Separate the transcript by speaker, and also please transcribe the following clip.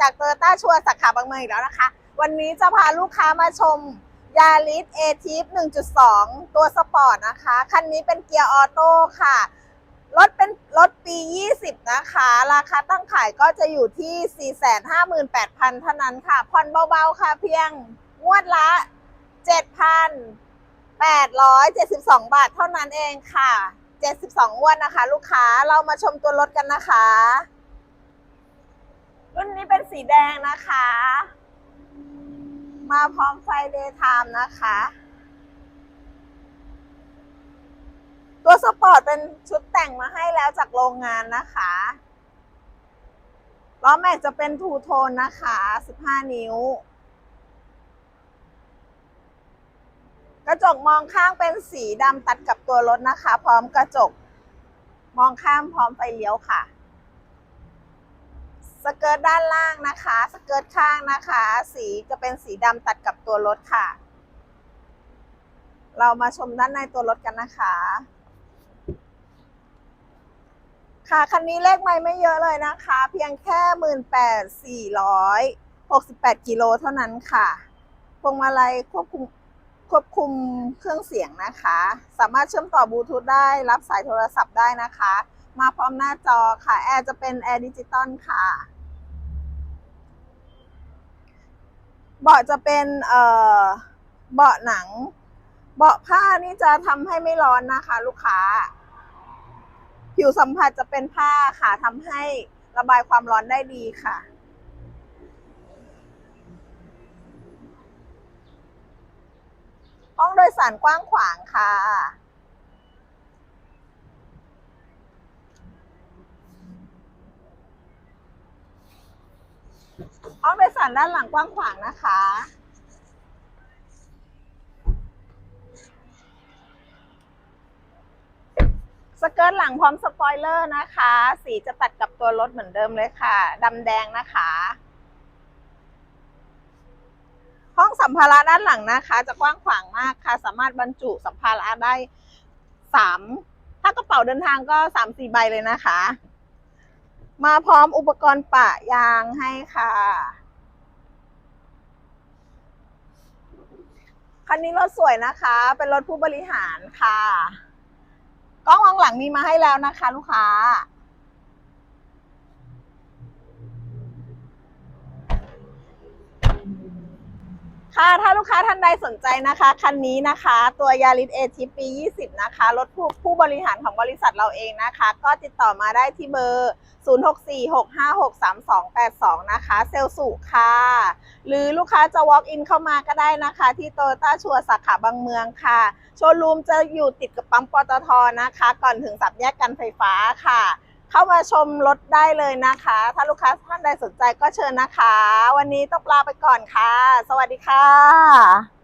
Speaker 1: จากโตโยต้าชัวสาขาบางเมืองอีกแล้วนะคะ วันนี้จะพาลูกค้ามาชมยาริสเอทีฟ1.2 ตัวสปอร์ตนะคะ คันนี้เป็นเกียร์ออโต้ค่ะ รถเป็นรถปี 20 นะคะ ราคาตั้งขายก็จะอยู่ที่ 458,000 เท่านั้นค่ะ ผ่อนเบาๆค่ะเพียงงวดละ 7,872 บาทเท่านั้นเองค่ะ 72งวดนะคะ ลูกค้าเรามาชมตัวรถกันนะคะ รุ่นนี้เป็นสีแดงนะคะ มาพร้อมไฟเดย์ไทม์นะคะ ตัวสปอร์ตเป็นชุดแต่งมาให้แล้วจากโรงงานนะคะล้อแม็กจะเป็นทูโทนนะคะ 15 นิ้ว กระจกมองข้างเป็นสีดำตัดกับตัวรถนะคะ พร้อมกระจก มองข้ามพร้อมไฟเลี้ยวค่ะ สเกิร์ตด้านล่างนะคะ สเกิร์ตข้างนะคะ สีจะเป็นสีดำตัดกับตัวรถค่ะ เรามาชมด้านในตัวรถกันนะคะ ค่ะคันนี้เลขไม่ไม่เยอะเลยนะคะ เพียงแค่หมื่นแปดสี่ร้อยหกสิบแปดกิโลเท่านั้นค่ะพวงมาลัยควบคุมควบคุมเครื่องเสียงนะคะ สามารถเชื่อมต่อบลูทูธได้ รับสายโทรศัพท์ได้นะคะ มาพร้อมหน้าจอค่ะ แอร์จะเป็นแอร์ดิจิตอลค่ะ เบาะจะเป็นเอ่อเบาะหนัง เบาะผ้านี่จะทำให้ไม่ร้อนนะคะ ลูกค้า ผิวสัมผัสจะเป็นผ้าค่ะทำให้ระบายความร้อนได้ดีค่ะห้องโดยสารกว้างขวางค่ะ ห้องโดยสารด้านหลังกว้างขวางนะคะ สเกิร์ตหลังพร้อมสปอยเลอร์นะคะ สีจะตัดกับตัวรถเหมือนเดิมเลยค่ะดำแดงนะคะ ห้องสัมภาระด้านหลังนะคะ จะกว้างขวางมากค่ะ สามารถบรรจุสัมภาระได้สามถ้ากระเป๋าเดินทางก็สามสี่ใบเลยนะคะ มาพร้อมอุปกรณ์ปะยางให้ค่ะ คันนี้รถสวยนะคะ เป็นรถผู้บริหารค่ะ กล้องมองหลังมีมาให้แล้วนะคะ ลูกค้า ค่ะถ้าลูกค้าท่านใดสนใจนะคะ คันนี้นะคะ ตัวยาริสเอทีปี 20 นะคะ รถผู้ผู้บริหารของบริษัทเราเองนะคะ ก็ติดต่อมาได้ที่เบอร์ 0646563282 นะคะ เซลสุค่ะ หรือลูกค้าจะ walk in เข้ามาก็ได้นะคะ ที่โตโยต้าชัวสาขาบางเมืองค่ะ โชว์รูมจะอยู่ติดกับปั๊มปตทนะคะ ก่อนถึงสับแยกกันไฟฟ้าค่ะ เข้ามาชมรถได้เลยนะคะ ถ้าลูกค้าท่านใดสนใจก็เชิญนะคะ วันนี้ต้องลาไปก่อนค่ะ สวัสดีค่ะ